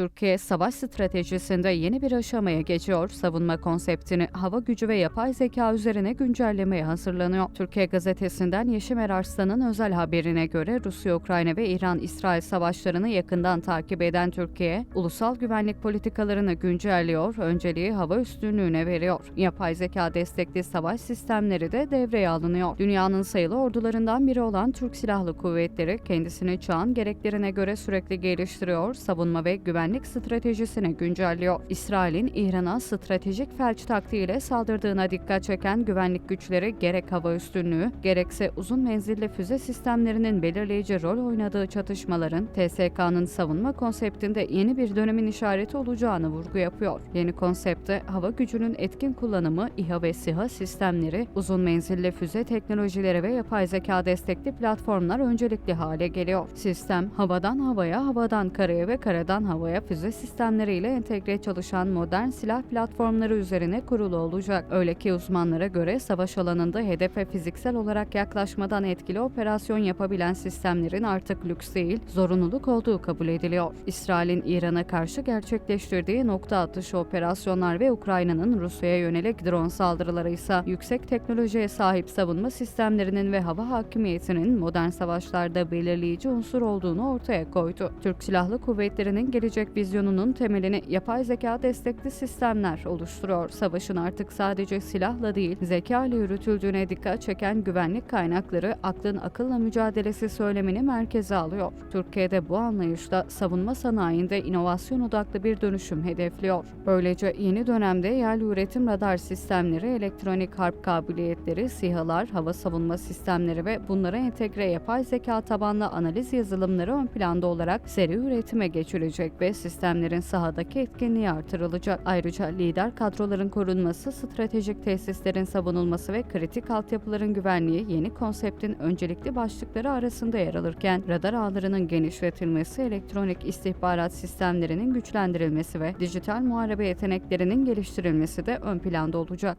Türkiye savaş stratejisinde yeni bir aşamaya geçiyor. Savunma konseptini hava gücü ve yapay zeka üzerine güncellemeye hazırlanıyor. Türkiye gazetesinden Yeşim Erarslan'ın özel haberine göre Rusya, Ukrayna ve İran-İsrail savaşlarını yakından takip eden Türkiye, ulusal güvenlik politikalarını güncelliyor, önceliği hava üstünlüğüne veriyor. Yapay zeka destekli savaş sistemleri de devreye alınıyor. Dünyanın sayılı ordularından biri olan Türk Silahlı Kuvvetleri kendisini çağın gereklerine göre sürekli geliştiriyor, savunma ve güvenlik stratejisini güncelliyor. İsrail'in İran'a stratejik felç taktiğiyle saldırdığına dikkat çeken güvenlik güçleri gerek hava üstünlüğü, gerekse uzun menzilli füze sistemlerinin belirleyici rol oynadığı çatışmaların TSK'nın savunma konseptinde yeni bir dönemin işareti olacağını vurgu yapıyor. Yeni konsepte hava gücünün etkin kullanımı, İHA ve SİHA sistemleri, uzun menzilli füze teknolojileri ve yapay zeka destekli platformlar öncelikli hale geliyor. Sistem, havadan havaya, havadan karaya ve karadan havaya füze sistemleriyle entegre çalışan modern silah platformları üzerine kurulu olacak. Öyle ki uzmanlara göre savaş alanında hedefe fiziksel olarak yaklaşmadan etkili operasyon yapabilen sistemlerin artık lüks değil, zorunluluk olduğu kabul ediliyor. İsrail'in İran'a karşı gerçekleştirdiği nokta atışı operasyonlar ve Ukrayna'nın Rusya'ya yönelik drone saldırıları ise yüksek teknolojiye sahip savunma sistemlerinin ve hava hakimiyetinin modern savaşlarda belirleyici unsur olduğunu ortaya koydu. Türk Silahlı Kuvvetleri'nin gelecek vizyonunun temelini yapay zeka destekli sistemler oluşturuyor. Savaşın artık sadece silahla değil, zeka ile yürütüldüğüne dikkat çeken güvenlik kaynakları aklın akılla mücadelesi söylemini merkeze alıyor. Türkiye'de bu anlayışla savunma sanayinde inovasyon odaklı bir dönüşüm hedefliyor. Böylece yeni dönemde yerli üretim radar sistemleri, elektronik harp kabiliyetleri, SİHA'lar, hava savunma sistemleri ve bunlara entegre yapay zeka tabanlı analiz yazılımları ön planda olarak seri üretime geçilecek sistemlerin sahadaki etkinliği artırılacak. Ayrıca lider kadroların korunması, stratejik tesislerin savunulması ve kritik altyapıların güvenliği yeni konseptin öncelikli başlıkları arasında yer alırken radar ağlarının genişletilmesi, elektronik istihbarat sistemlerinin güçlendirilmesi ve dijital muharebe yeteneklerinin geliştirilmesi de ön planda olacak.